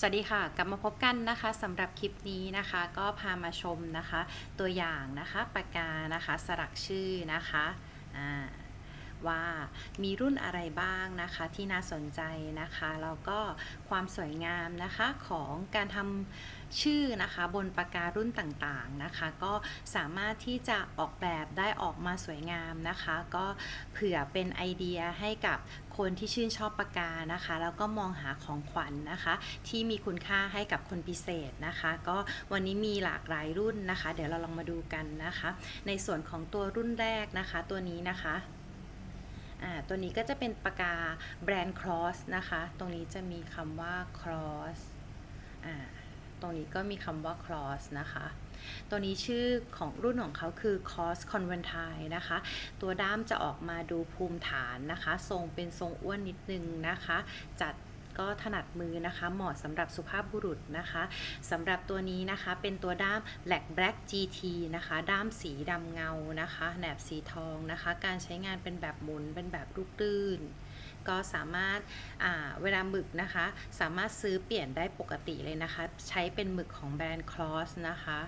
สวัสดีค่ะ กลับมาพบกันนะคะสำหรับคลิปนี้นะคะก็พามาชมนะคะ ตัวอย่างนะคะปากกานะคะสลักชื่อนะคะว่ามีรุ่นอะไรบ้างนะคะที่น่าสนใจนะคะแล้วก็ความสวยงามนะคะของการทำ ชื่อนะคะบนปากการุ่นต่างๆนะคะ ก็สามารถที่จะออกแบบได้ออกมาสวยงามนะคะ ก็เผื่อเป็นไอเดียให้กับคนที่ชื่นชอบปากกานะคะ แล้วก็มองหาของขวัญนะคะ ที่มีคุณค่าให้กับคนพิเศษนะคะ ก็วันนี้มีหลากหลายรุ่นนะคะ เดี๋ยวเราลองมาดูกันนะคะ ในส่วนของตัวรุ่นแรกนะคะ ตัวนี้นะคะตัวนี้ก็จะเป็นปากกาแบรนด์ Cross นะคะ ตรงนี้จะมีคำว่า Cross อ่า ตรงนี้ก็มีคำว่า Cross นะคะ ตัวนี้ชื่อของรุ่นของเขาคือ Cross Conventine นะคะ ตัวด้ามจะออกมาดูภูมิฐานนะคะ ทรงเป็นทรงอ้วนนิดนึงนะคะ จัดก็ถนัดมือนะคะเหมาะสำหรับสุภาพบุรุษนะคะสำหรับตัวนี้นะคะเป็นตัวด้าม Black Black GT นะคะ ด้ามสีดำเงานะคะแหนบสีทองนะคะ การใช้งานเป็นแบบหมุนเป็นแบบลูกตื้น ก็สามารถเวลาหมึกนะคะ สามารถซื้อเปลี่ยนได้ปกติเลยนะคะ ใช้เป็นหมึกของแบรนด์ Cross นะคะ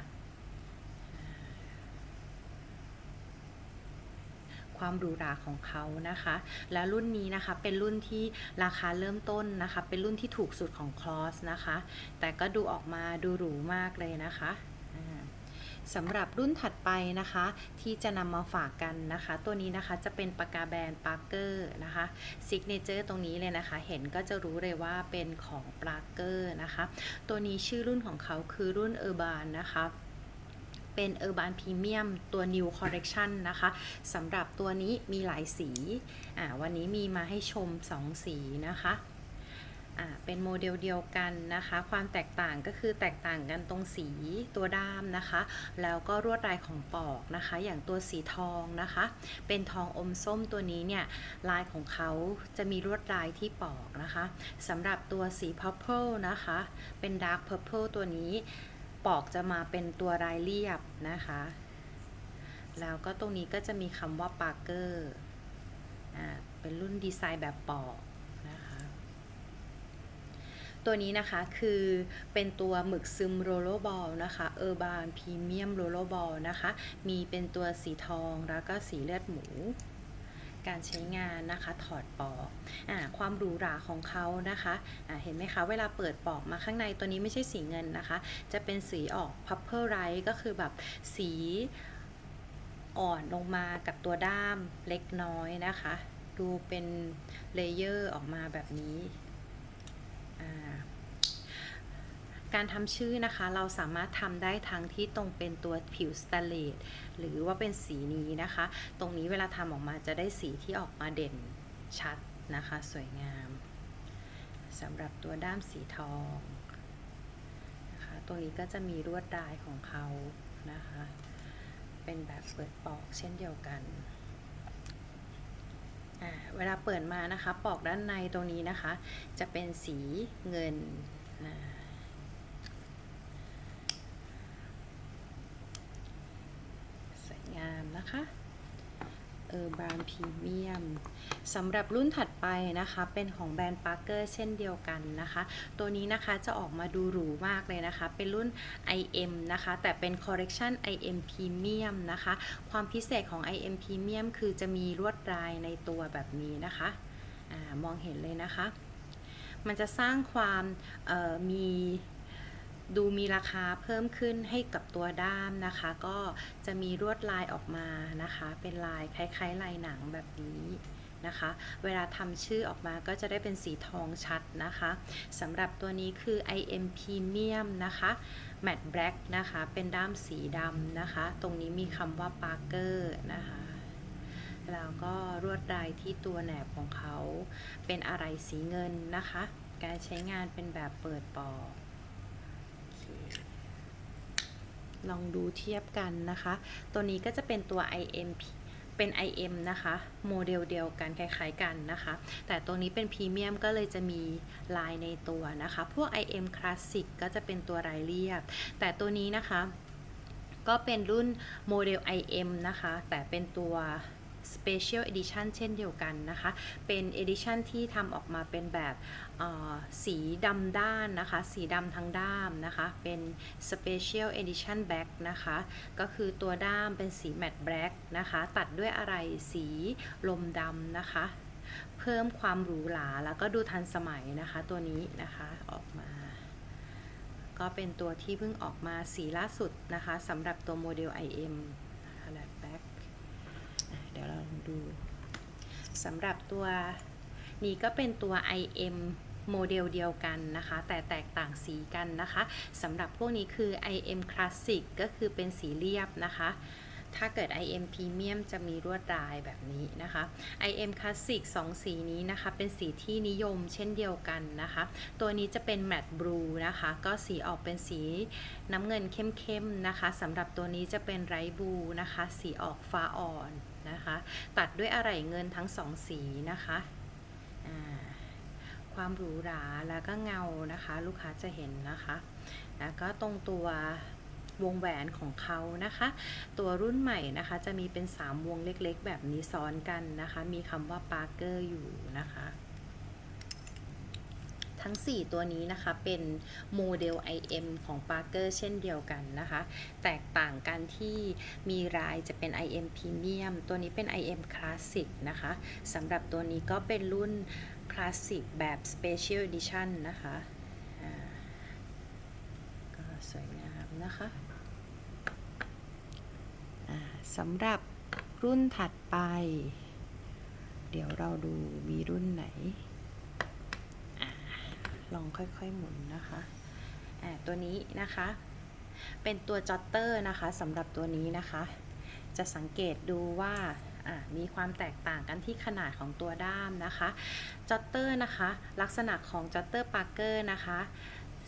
ความหรูหราของเขานะคะ และรุ่นนี้นะคะเป็นรุ่นที่ราคาเริ่มต้นนะคะ เป็นรุ่นที่ถูกสุดของคลอสนะคะ แต่ก็ดูออกมาดูหรูมากเลยนะคะ สำหรับรุ่นถัดไปนะคะ ที่จะนำมาฝากกันนะคะ ตัวนี้นะคะจะเป็นปากกาแบรนด์ปาร์เกอร์นะคะซิกเนเจอร์ตรงนี้เลยนะคะ เห็นก็จะรู้เลยว่าเป็นของปาร์เกอร์นะคะ ตัวนี้ชื่อรุ่นของเขาคือรุ่นเออร์บานนะคะเป็น Urban Premium ตัว New Collection นะคะสำหรับตัวนี้มีหลายสี วันนี้มีมาให้ชม 2 สีนะคะ อ่าเป็นโมเดลเดียวกันนะคะ ความแตกต่างก็คือแตกต่างกันตรงสีตัวด้ามนะคะ แล้วก็ลวดลายของปอกนะคะ อย่างตัวสีทองนะคะ เป็นทองอมส้มตัวนี้เนี่ยลายของเขาจะมีลวดลายที่ปอกนะคะสำหรับตัวสี purple นะคะ เป็น dark purple ตัวนี้ปอกจะมาเป็นตัวรายเรียบนะคะ แล้วก็ตรงนี้ก็จะมีคำว่าปาร์เกอร์อ่าเป็นรุ่นดีไซน์แบบปอก ตัวนี้นะคะคือเป็นตัวหมึกซึมโรล l บอลนะคะเออร์บานพรีเมียมโรล l บอลนะคะ มีเป็นตัวสีทองแล้วก็สีเลือดหมูการใช้งานนะคะถอดปอกอาความหรูหราของเขานะคะะเห็นไหมคะเวลาเปิดปอกมาข้างในตัวนี้ไม่ใช่สีเงินนะคะ จะเป็นสีออก purple light ก็คือแบบสีอ่อนลงมากับตัวด้ามเล็กน้อยนะคะ ดูเป็นเลเยอร์ออกมาแบบนี้อ่า การทำชื่อนะคะเราสามารถทำได้ทั้งที่ตรงเป็นตัวผิวสแตเลสหรือว่าเป็นสีนี้นะคะ ตรงนี้เวลาทำออกมาจะได้สีที่ออกมาเด่นชัดนะคะ สวยงามสำหรับตัวด้ามสีทองนะคะตรงนี้ก็จะมีลวดลายของเขานะคะ เป็นแบบเปิดปอกเช่นเดียวกันเวลาเปิดมานะคะ ปอกด้านในตรงนี้นะคะ จะเป็นสีเงินอ่า สวยงาม นะคะเออร์บานพรีเมียมสำหรับรุ่นถัดไปนะคะ เป็นของแบรนด์ปาร์เกอร์เช่นเดียวกันนะคะ ตัวนี้นะคะจะออกมาดูหรูมากเลยนะคะ เป็นรุ่น IM นะคะ แต่เป็น Collection IM Premium นะคะ ความพิเศษของ IM Premium คือจะมีลวดลายในตัวแบบนี้นะคะอมองเห็นเลยนะคะ มันจะสร้างความมี ดูมีราคาเพิ่มขึ้นให้กับตัวด้ามนะคะ ก็จะมีลวดลายออกมานะคะ เป็นลายคล้ายๆลายหนังแบบนี้นะคะ เวลาทำชื่อออกมาก็จะได้เป็นสีทองชัดนะคะสำหรับตัวนี้คือ IM Premium นะคะ Matte Black นะคะ เป็นด้ามสีดำนะคะ ตรงนี้มีคำว่า Parker นะคะแล้วก็ลวดลายที่ตัวแหนบของเขาเป็นอะไรสีเงินนะคะ การใช้งานเป็นแบบเปิดปอกโอเค ลองดูเทียบกันนะคะ ตัวนี้ก็จะเป็นตัว IM เป็น IM นะคะโมเดลเดียวกันคล้ายๆกันนะคะ แต่ตัวนี้เป็นพรีเมียมก็เลยจะมีลายในตัวนะคะ พวก IM Classic ก็จะเป็นตัวรายเรียบ แต่ตัวนี้นะคะก็เป็นรุ่นโมเดล IM นะคะ แต่เป็นตัว Special Edition เช่นเดียวกันนะคะ เป็น Edition ที่ทำออกมาเป็นแบบสีดำด้านนะคะ สีดำทั้งด้ามนะคะ เป็น Special Edition Black นะคะ ก็คือตัวด้ามเป็นสี Matte Black นะคะ ตัดด้วยอะไรสีลมดำนะคะ เพิ่มความหรูหราแล้วก็ดูทันสมัยนะคะตัวนี้นะคะออกมาก็เป็นตัวที่เพิ่งออกมาสีล่าสุดนะคะสำหรับตัวโมเดล IM นะคะ Black Black อะเดูสำหรับตัวนี้ก็เป็นตัว IM โมเดลเดียวกันนะคะ แต่แตกต่างสีกันนะคะสำหรับพวกนี้คือ IM Classic ก็คือเป็นสีเรียบนะคะ ถ้าเกิด IM Premium จะมีลวดลายแบบนี้นะคะ IM Classic 2 สีนี้นะคะ เป็นสีที่นิยมเช่นเดียวกันนะคะ ตัวนี้จะเป็น Matte Blue นะคะ ก็สีออกเป็นสีน้ำเงินเข้มๆนะคะสำหรับตัวนี้จะเป็นไรบูนะคะ สีออกฟ้าอ่อน นะคะ ตัดด้วยอะไรเงินทั้งสองสีนะคะความหรูหราแล้วก็เงานะคะ ลูกค้าจะเห็นนะคะ แล้วก็ตรงตัววงแหวนของเขานะคะ ตัวรุ่นใหม่นะคะ จะมีเป็น 3 วงเล็กๆ แบบนี้ซ้อนกันนะคะ มีคำว่าปาร์เกอร์อยู่นะคะ ทั้ง 4 ตัวนี้นะคะ เป็นโมเดล IM ของ Parker เช่นเดียวกันนะคะ แตกต่างกันที่มีลายจะเป็น IM Premium ตัวนี้เป็น IM Classic นะคะสำหรับตัวนี้ก็เป็นรุ่น Classic แบบ Special Edition นะคะก็สวยงามนะคะสำหรับรุ่นถัดไป เดี๋ยวเราดูมีรุ่นไหน ลองค่อยๆหมุนนะคะอ่าตัวนี้นะคะ เป็นตัวจอตเตอร์นะคะสำหรับตัวนี้นะคะ จะสังเกตดูว่ามีความแตกต่างกันที่ขนาดของตัวด้ามนะคะจอตเตอร์นะคะ ลักษณะของจอตเตอร์ปาร์เกอร์นะคะ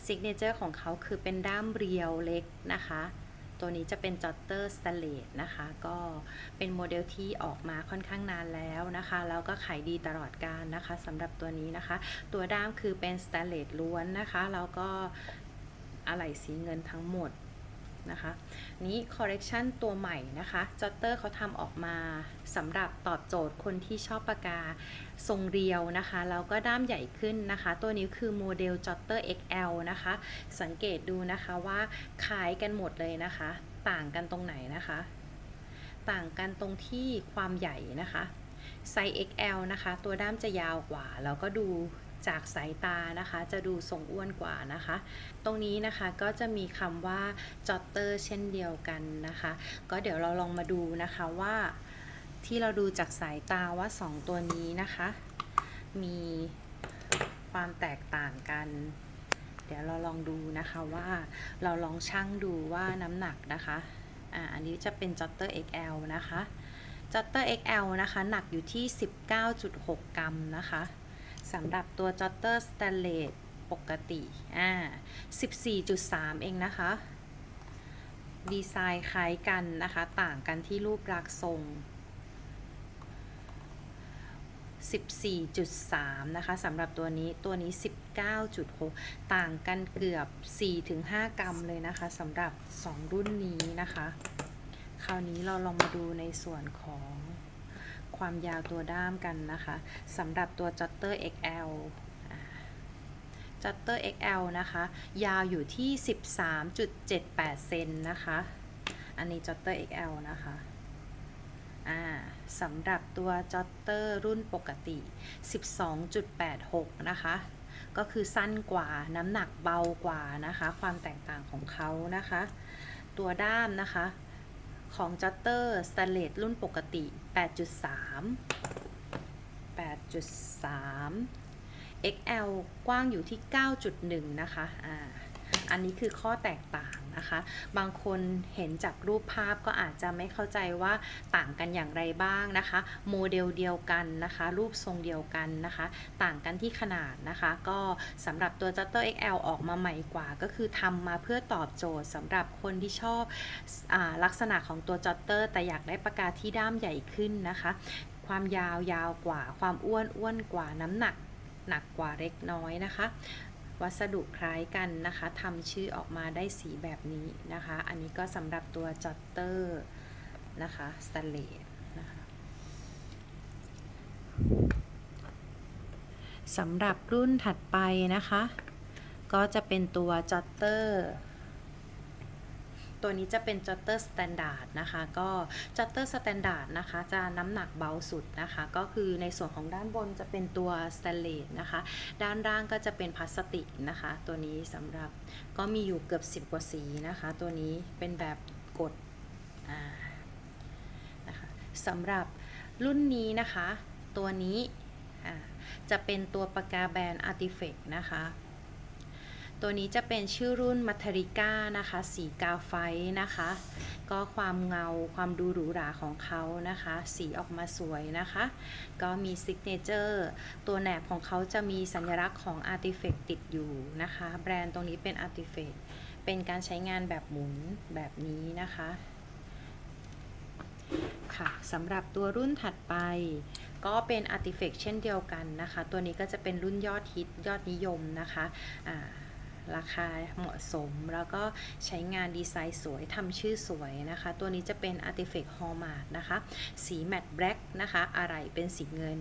ซิกเนเจอร์ของเขาคือเป็นด้ามเรียวเล็กนะคะ ตัวนี้จะเป็นจอตเตอร์สเตเลตนะคะ ก็เป็นโมเดลที่ออกมาค่อนข้างนานแล้วนะคะ แล้วก็ขายดีตลอดการนะคะสำหรับตัวนี้นะคะ ตัวด้ามคือเป็นสเตเลตล้วนนะคะ แล้วก็อะไหล่สีเงินทั้งหมด นะคะ นี้คอ r เร t ชันตัวใหม่นะคะจอตเตอร์เขาทำออกมาสำหรับตอบโจทย์คนที่ชอบปากกาทรงเรียวนะคะ แล้วก็ด้ามใหญ่ขึ้นนะคะ ตัวนี้คือโมเดลจอตเตอร์ XL นะคะ สังเกตดูนะคะว่าคล้ายกันหมดเลยนะคะ ต่างกันตรงไหนนะคะ ต่างกันตรงที่ความใหญ่นะคะไซส์ XL นะคะ ตัวด้ามจะยาวกว่า แล้วก็ดู จากสายตานะคะ จะดูทรงอ้วนกว่านะคะ ตรงนี้นะคะก็จะมีคำว่าจอตเตอร์เช่นเดียวกันนะคะ ก็เดี๋ยวเราลองมาดูนะคะว่าที่เราดูจากสายตาว่า 2 ตัวนี้นะคะ มีความแตกต่างกัน เดี๋ยวเราลองดูนะคะว่าเราลองชั่งดูว่าน้ำหนักนะคะอ่าอันนี้จะเป็นจอตเตอร์ XL นะคะจอตเตอร์ XL นะคะ หนักอยู่ที่ 19.6 กรัมนะคะ สำหรับตัวจอตเตอร์สแตนเลสปกติ อ่า 14.3 เองนะคะ ดีไซน์คล้ายกันนะคะ ต่างกันที่รูปลักษณ์ทรง 14.3 นะคะสำหรับตัวนี้ตัวนี้ 19.6 ต่างกันเกือบ 4-5 กรัมเลยนะคะสำหรับ 2 รุ่นนี้นะคะ คราวนี้เราลองมาดูในส่วนของ ความยาวตัวด้ามกันนะคะสำหรับตัว Jotter XL จัตเตอร์ XL นะคะ ยาวอยู่ที่ 13.78 เซนนะคะ อันนี้จัตเตอร์ XL นะคะ อ่าสำหรับตัวจอตเตอร์รุ่นปกติ 12.86 นะคะ ก็คือสั้นกว่าน้ำหนักเบากว่านะคะ ความแตกต่างของเขานะคะ ตัวด้ามนะคะ ของจัตเตอร์สแตนเลสรุ่นปกติ 8.3 8.3 XL กว้างอยู่ที่ 9.1 นะคะ อ่า อันนี้คือข้อแตกต่างนะคะ บางคนเห็นจากรูปภาพก็อาจจะไม่เข้าใจว่าต่างกันอย่างไรบ้างนะคะ โมเดลเดียวกันนะคะ รูปทรงเดียวกันนะคะ ต่างกันที่ขนาดนะคะ ก็สำหรับตัว Jutter XL ออกมาใหม่กว่า ก็คือทำมาเพื่อตอบโจทย์สำหรับคนที่ชอบอลักษณะของตัว Jutter แต่อยากได้ปากกาที่ด้ามใหญ่ขึ้นนะคะ ความยาวยาวกว่า ความอ้วนอ้วนกว่าน้ำหนักหนักกว่าเล็กน้อยนะคะ วัสดุคล้ายกันนะคะทำชื่อออกมาได้สีแบบนี้นะคะ อันนี้ก็สำหรับตัวจัตเตอร์นะคะสแตนเลสนะคะสำหรับรุ่นถัดไปนะคะ ก็จะเป็นตัวจัตเตอร์ ตัวนี้จะเป็นจอตเตอร์สแตนดาร์ดนะคะ ก็จอตเตอร์สแตนดาร์ดนะคะ จะน้ำหนักเบาสุดนะคะ ก็คือในส่วนของด้านบนจะเป็นตัวสแตนเลสนะคะ ด้านล่างก็จะเป็นพลาสติกนะคะ ตัวนี้สำหรับก็มีอยู่เกือบ 10 กว่าสีนะคะ ตัวนี้เป็นแบบกดนะคะสำหรับรุ่นนี้นะคะ ตัวนี้จะเป็นตัวปากกาแบรนด์ Artifact นะคะ ตัวนี้จะเป็นชื่อรุ่นมัทริก้านะคะ สีกาไฟนะคะ ก็ความเงาความดูหรูหราของเขานะคะ สีออกมาสวยนะคะ ก็มีซิกเนเจอร์ตัวแหนบของเขาจะมีสัญลักษณ์ของ Artifact ติดอยู่นะคะ แบรนด์ตรงนี้เป็น Artifact เป็นการใช้งานแบบหมุนแบบนี้นะคะค่ะสำหรับตัวรุ่นถัดไป ก็เป็น Artifact เช่นเดียวกันนะคะ ตัวนี้ก็จะเป็นรุ่นยอดฮิตยอดนิยมนะคะอ่า ราคาเหมาะสม แล้วก็ใช้งานดีไซน์สวยทำชื่อสวยนะคะ ตัวนี้จะเป็น Artifact Hallmark นะคะ สีแมตต์แบล็กนะคะอะไรเป็นสีเงิน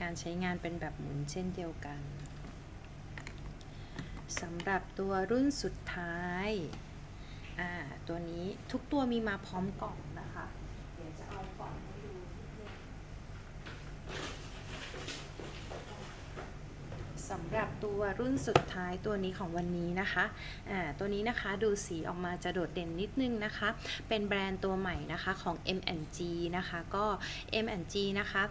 การใช้งานเป็นแบบหมุนเช่นเดียวกันสำหรับตัวรุ่นสุดท้าย ตัวนี้ทุกตัวมีมาพร้อมกล่องนะคะเอากล่องให้ดูนิดนึงสำหรับ ตัวรุ่นสุดท้ายตัวนี้ของวันนี้นะคะอ่าตัวนี้นะคะดูสีออกมาจะโดดเด่นนิดนึงนะคะ เป็นแบรนด์ตัวใหม่นะคะของ M&G นะคะ ก็ M&G นะคะ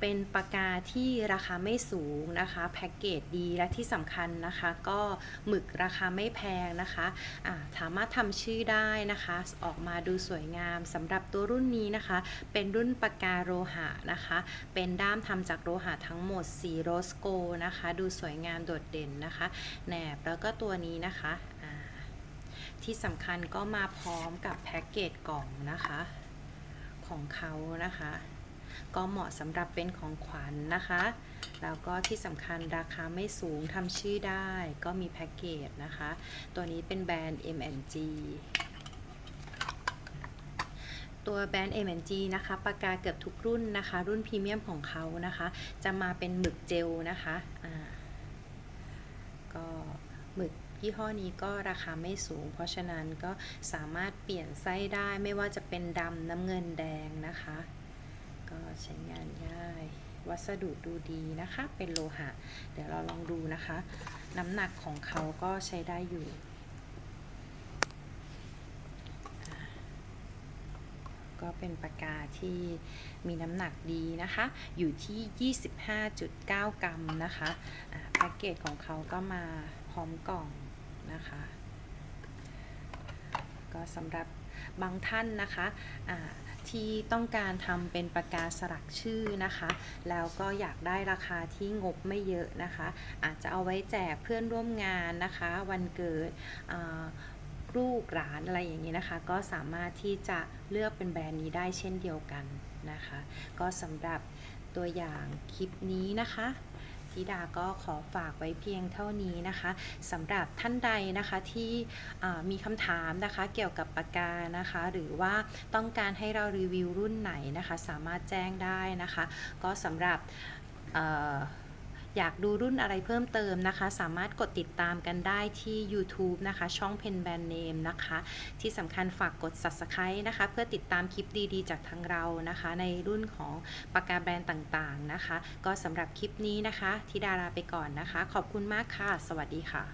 เป็นปากกาที่ราคาไม่สูงนะคะแพ็กเกจดีและที่สำคัญนะคะ ก็หมึกราคาไม่แพงนะคะอ่าสามารถทำชื่อได้นะคะ ออกมาดูสวยงามสำหรับตัวรุ่นนี้นะคะ เป็นรุ่นปากกาโลหะนะคะ เป็นด้ามทำจากโลหะทั้งหมดสีโรสโกนะคะ ดูสวยงามโดดเด่นนะคะแหนบแล้วก็ตัวนี้นะคะที่สำคัญก็มาพร้อมกับแพ็กเกจกล่องนะคะ ของเขานะคะ ก็เหมาะสำหรับเป็นของขวัญนนะคะ แล้วก็ที่สำคัญราคาไม่สูงทำชื่อได้ก็มีแพ็กเกจนะคะ ตัวนี้เป็นแบรนด์ M&G ตัวแบรนด์ M&G นะคะปากกาเกือบทุกรุ่นนะคะ รุ่นพรีเมียมของเขานะคะ จะมาเป็นหมึกเจลนะคะอ่าก็หมึกยี่ห้อนี้ก็ราคาไม่สูง เพราะฉะนั้นก็สามารถเปลี่ยนไส้ได้ไม่ว่าจะเป็นดำน้ำเงินแดงนะคะ ก็ใช้งานง่ายวัสดุดูดีนะคะ เป็นโลหะ เดี๋ยวเราลองดูนะคะ น้ำหนักของเขาก็ใช้ได้อยู่ก็เป็นปากกาที่มีน้ำหนักดีนะคะ อยู่ที่ 25.9 กรัมนะคะแพ็กเกจของเขาก็มาพร้อมกล่องนะคะ ก็สำหรับบางท่านนะคะอ่า ที่ต้องการทำเป็นปากกาศสลักชื่อนะคะ แล้วก็อยากได้ราคาที่งบไม่เยอะนะคะ อาจจะเอาไว้แจกเพื่อนร่วมงานนะคะ วันเกิดลูกหลานอะไรอย่างนี้นะคะ ก็สามารถที่จะเลือกเป็นแบรนด์นี้ได้เช่นเดียวกันนะคะ ก็สำหรับตัวอย่างคลิปนี้นะคะ ธิดาก็ขอฝากไว้เพียงเท่านี้นะคะสำหรับท่านใดนะคะที่มีคำถามนะคะเกี่ยวกับปากกานะคะ หรือว่าต้องการให้เรารีวิวรุ่นไหนนะคะ สามารถแจ้งได้นะคะ ก็สำหรับ อยากดูรุ่นอะไรเพิ่มเติมนะคะ สามารถกดติดตามกันได้ที่ YouTube นะคะ ช่องเพนแบรนด์เนมนะคะ ที่สำคัญฝากกด Subscribe นะคะ เพื่อติดตามคลิปดีๆ จากทางเรานะคะ ในรุ่นของปากกาแบรนด์ต่างๆนะคะ ก็สำหรับคลิปนี้นะคะทิดาราไปก่อนนะคะ ขอบคุณมากค่ะ สวัสดีค่ะ